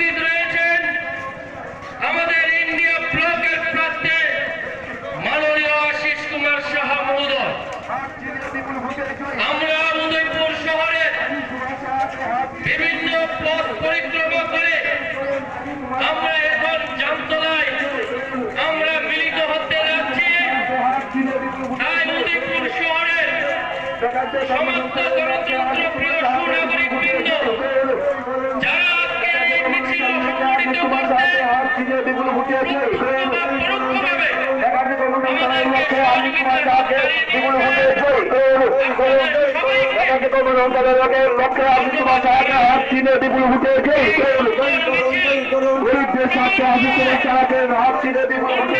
উপস্থিত রয়েছেন আমাদের ইন্ডিয়া ব্লকের প্রার্থী মাননীয় আশিস কুমার সাহা মহোদয়। আমরা উদয়পুর শহরে বিভিন্ন পথ পরিক্রমা করে আমরা এখন জামতলায় আমরা মিলিত হতে যাচ্ছি। তাই উদয়পুর শহরের সমস্ত চিনে বিপুল ভোটে একাধিক অনুসন্ধানের লক্ষ্যে আমি কুমার দাকে বিপুল ভোটে একাধিক অনুসন্ধানের লক্ষ্যে আমি কুমার হাত চিনে বিপুল ভোটে গরিবদের স্বার্থে আমি কুমার দাকে হাত চিনে বিপুল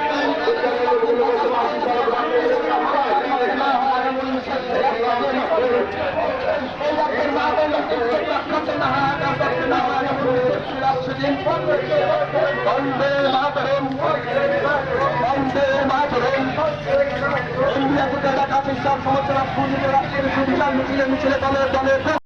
বন্দে মাতরম বন্দে মাতরম থেকে ঢাকা বিশ্ব সমস্ত রাষ্ট্র মিছিলে মিছিলে দলের দলের